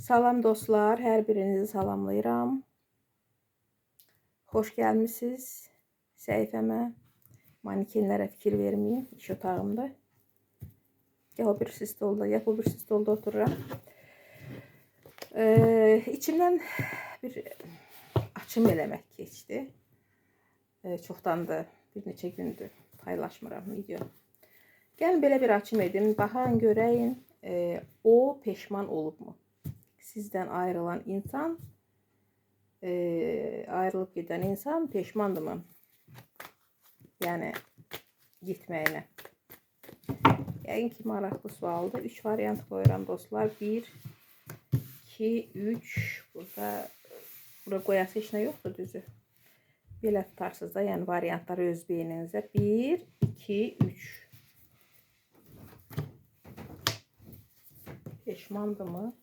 Salam dostlar, hər birinizi salamlayıram. Xoş gəlmisiniz səhifəmə. Manikenlərə fikir verməyin, iş otağımda. Ya o birisi stolda, ya bu birisi stolda otururam. Ee, içimdən bir açım eləmək keçdi. Ee, çoxdandır, bir neçə gündür paylaşmıram video. Gəlin belə bir açım edim, baxan görəyin, e, o peşman olubmu? Sizdən ayrılan insan, e, ayrılıb gedən insan peşmandırmı? Yəni gitməyinə. Yəqin ki, maraqlı sualdır. 3 variant qoyuram dostlar. 1 2 3 burada bura qoyası heç nə yoxdur düzü. Belə tutarsınız da, yəni variantları öz beyninizə. 1 2 3 Peşmandı mı?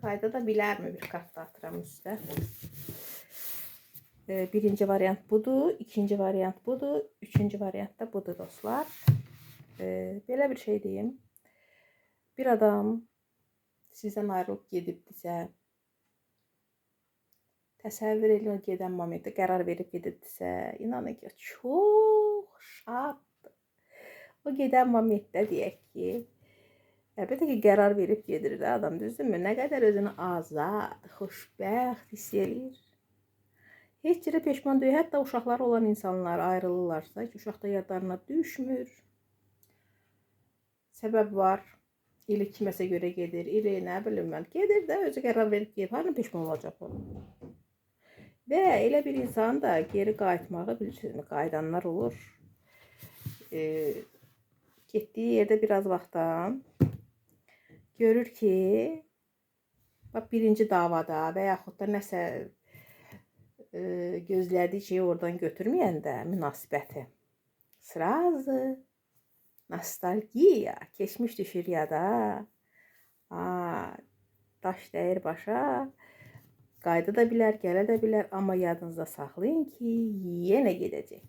Kayda da bilər mi? Bir kart da atıram üstə. Ee, birinci variant budur, ikinci variant budur, üçüncü variant da budur dostlar. Ee, belə bir şey deyim. Bir adam sizdən ayrılıb gedibdisə, təsəvvür edin o gedən momentdə qərar verib gedibdisə, inanın ki, çox şaddır. O gedən momentdə deyək ki, əlbəttə ki, qərar verib gedir də adam, düzdürmü? Nə qədər özünü azad, xoşbəxt hiss eləyir. Heç yerə peşman deyil. Hətta uşaqları olan insanlar ayrılırlarsa, ki, uşaq da yadlarına düşmür. Səbəb var. İli kiməsə görə gedir, ili nə bilim mən. Gedir də özü qərar verib gedir. Harın peşman olacaq o? Və elə bir insan da geri qayıtmağı bilirsinizmi? Qayıdanlar olur. E, getdiyi yerdə biraz vaxtdan görür ki bak birinci davada və yaxud da nəsə e, gözlədiyi şeyi oradan götürməyəndə münasibəti srazı nostalgiya keçmiş düşür yada. A, daş dəyir başa. Qayda da bilər, gələ də bilər, amma yadınızda saxlayın ki, yenə gedəcək.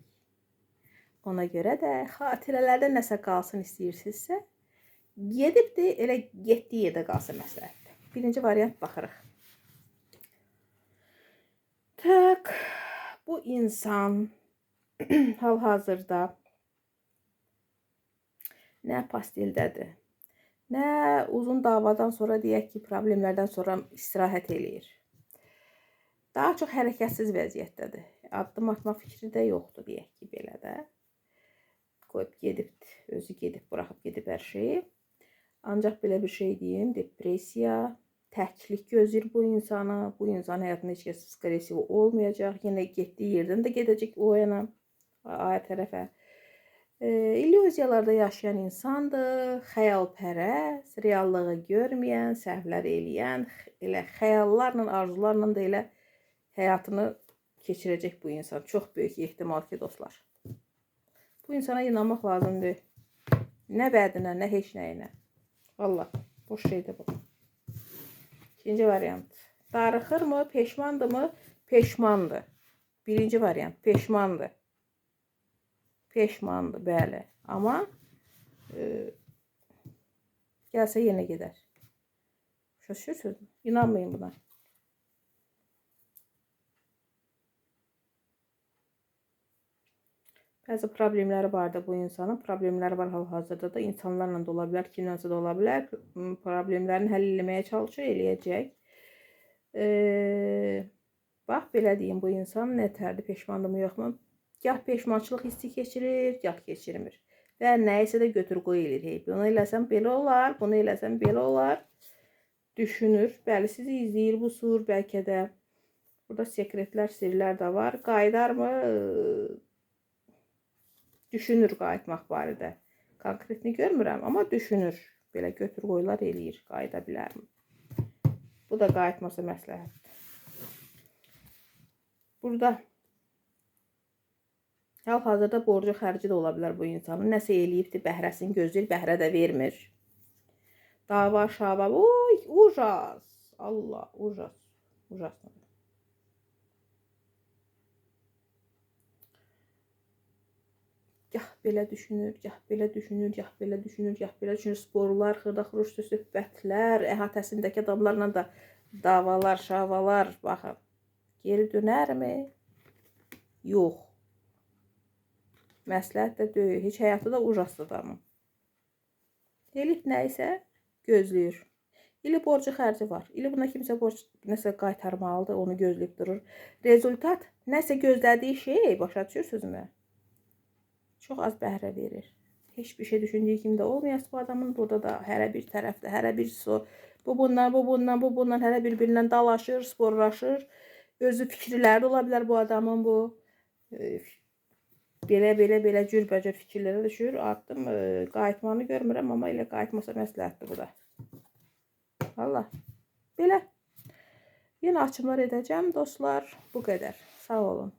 Ona görə də xatirələrdə nəsə qalsın istəyirsinizsə, gedib də elə getdiyi yerdə qalsın məsləhətdir. Birinci variant baxırıq. Tak, bu insan hal-hazırda nə pastildədir, nə uzun davadan sonra deyək ki, problemlərdən sonra istirahət eləyir. Daha çox hərəkətsiz vəziyyətdədir. Addım atma fikri də yoxdur deyək ki, belə də. Qoyub gedib, özü gedib, buraxıb gedib hər şeyi. Ancaq belə bir şey deyim, depressiya, təklik gözləyir bu insana. Bu insan həyatında heç kəs skresiv olmayacaq. Yenə getdiyi yerdən də gedəcək o yana, aya tərəfə. E, illüziyalarda yaşayan insandır, xəyalpərəst, reallığı görməyən, səhvlər eləyən, elə xəyallarla, arzularla da elə həyatını keçirəcək bu insan. Çox böyük ehtimal ki, dostlar. Bu insana inanmaq lazımdır. Nə vədinə, nə heç nəyinə. Valla, boş şeydir bu. İkinci variant. Darıxır mı, peşmandır mı? Peşmandır. Birinci variant, peşmandır. Peşmandır, bəli. Amma e, gəlsə yenə gedər. Şaşırsınız. İnanmayın buna. Bəzi problemləri var da bu insanın. Problemləri var hal-hazırda da. insanlarla da ola bilər, kimlərsə də ola bilər. Problemlərini həll etməyə çalışır, eləyəcək. Ee, bax belə deyim, bu insan nətərdir, peşmandırmı, yoxmu? Gah peşmançılıq hissi keçirir, gah keçirmir. Və nəyisə də götür qoy eləyir. Bunu eləsəm belə olar, bunu eləsəm belə olar. Düşünür. Bəli, sizi izləyir bu sur, bəlkə də burada sekretlər, sirlər də var. Qayıdarmı? Düşünür qayıtmaq barədə. Konkretini görmürəm, amma düşünür. Belə götür qoylar eləyir, qayıda bilərmi? Bu da qayıtmasa məsləhətdir. Burada hal-hazırda borcu xərci də ola bilər bu insanın. Nəsə eləyibdi, bəhrəsini gözləyir, bəhrə də vermir. Dava, şava, oy, ujas. Allah, ujas. Ujaslı. Gah belə düşünür, gah belə düşünür, gah belə düşünür, gah belə düşünür. Sporlar, xırda-xırış söhbətlər, əhatəsindəki adamlarla da davalar, şavalar, baxın. Geri dönərmi? Yox. Məsləhət də deyil. Heç həyatı da ujaslı adamın. Elif nə isə gözləyir. İli borcu xərci var. İli buna kimsə borc nəsə qaytarmalıdır, onu gözləyib durur. Rezultat nəsə gözlədiyi şey, başa düşürsünüzmü? Çox az bəhrə verir. Heç bir şey düşündüyü kimi də olmayası bu adamın burada da hərə bir tərəfdə, hərə bir so, bu bundan, bu bundan, bu bundan hərə bir-birindən dalaşır, sporlaşır. Özü fikirləri də ola bilər bu adamın bu. e, Belə cürbəcür fikirlərə düşür. Addım e, qayıtmanı görmürəm, amma elə qayıtmasa məsləhətdir bu da. Valla. Belə. Yenə açımlar edəcəm dostlar. Bu qədər. Sağ olun.